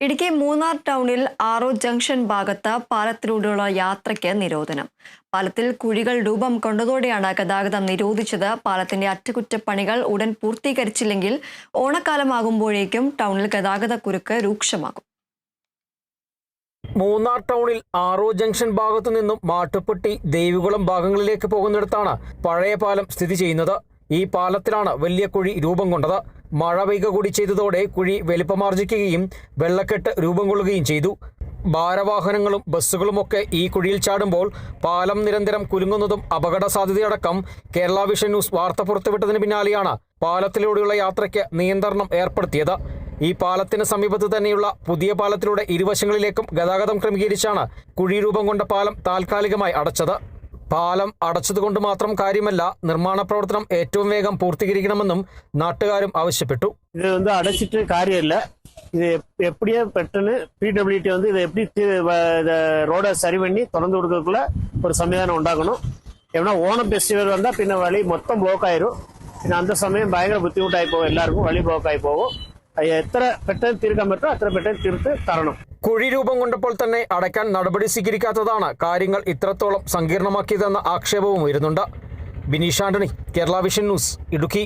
ഇടുക്കി മൂന്നാർ ടൗണിൽ ആറോ ജംഗ്ഷൻ ഭാഗത്ത് പാലത്തിലൂടെയുള്ള യാത്രയ്ക്ക് നിരോധനം. പാലത്തിൽ കുഴികൾ രൂപം കൊണ്ടതോടെയാണ് ഗതാഗതം നിരോധിച്ചത്. പാലത്തിന്റെ അറ്റകുറ്റപ്പണികൾ ഉടൻ പൂർത്തീകരിച്ചില്ലെങ്കിൽ ഓണക്കാലമാകുമ്പോഴേക്കും ടൗണിൽ ഗതാഗത കുരുക്ക് രൂക്ഷമാകും. മൂന്നാർ ടൗണിൽ ആറോ ജംഗ്ഷൻ ഭാഗത്തു നിന്നും മാട്ടുപ്പെട്ടി ദേവികുളം ഭാഗങ്ങളിലേക്ക് പോകുന്നിടത്താണ് പഴയ പാലം സ്ഥിതി ചെയ്യുന്നത്. ഈ പാലത്തിലാണ് വലിയ കുഴി രൂപം കൊണ്ടത്. മഴ പെയ്യുക കൂടി ചെയ്തതോടെ കുഴി വലിപ്പമാർജിക്കുകയും വെള്ളക്കെട്ട് രൂപം കൊള്ളുകയും ചെയ്തു. ഭാരവാഹനങ്ങളും ബസ്സുകളുമൊക്കെ ഈ കുഴിയിൽ ചാടുമ്പോൾ പാലം നിരന്തരം കുലുങ്ങുന്നതും അപകട സാധ്യതയടക്കം കേരള വിഷൻ ന്യൂസ് വാർത്ത പുറത്തുവിട്ടതിന് പിന്നാലെയാണ് പാലത്തിലൂടെയുള്ള യാത്രയ്ക്ക് നിയന്ത്രണം ഏർപ്പെടുത്തിയത്. ഈ പാലത്തിന് സമീപത്ത് തന്നെയുള്ള പുതിയ പാലത്തിലൂടെ ഇരുവശങ്ങളിലേക്കും ഗതാഗതം ക്രമീകരിച്ചാണ് കുഴി രൂപം കൊണ്ട പാലം താൽക്കാലികമായി അടച്ചത്. പാലം അടച്ചതുകൊണ്ട് മാത്രം കാര്യമല്ല നിർമ്മാണ പ്രവർത്തനം ഏറ്റവും വേഗം പൂർത്തീകരിക്കണമെന്നും നാട്ടുകാരും ആവശ്യപ്പെട്ടു. ഇത് വന്ന് അടച്ചിട്ട് കാര്യമില്ല. இது எப்படியே பெட்டன்னு பிடபிள்யூடி வந்து இதை எப்படி ரோடை சரி பண்ணி திறந்து கொடுக்கறதுக்குள்ள ஒரு சம்விதானம் உண்டாக்கணும் ஏன்னா ஓணம் ஃபெஸ்டிவல் வந்தால் பின்ன வழி மொத்தம் ப்ளோக் ஆயிரும் அந்த சமயம் பயங்கர புத்திமுட்டாகி போகும் எல்லாருக்கும் வழி ப்ளோக் ஆகி போகும் எத்தனை பெட்டன் தீர்க்க மட்டும் அத்தனை பெட்டன் தீர்த்து தரணும் കുഴി രൂപം കൊണ്ടപ്പോൾ തന്നെ അടയ്ക്കാൻ നടപടി സ്വീകരിക്കാത്തതാണ് കാര്യങ്ങൾ ഇത്രത്തോളം സങ്കീർണമാക്കിയതെന്ന ആക്ഷേപവും ഉയരുന്നുണ്ട്. Bineesh Antony Kerala Vision news Idukki.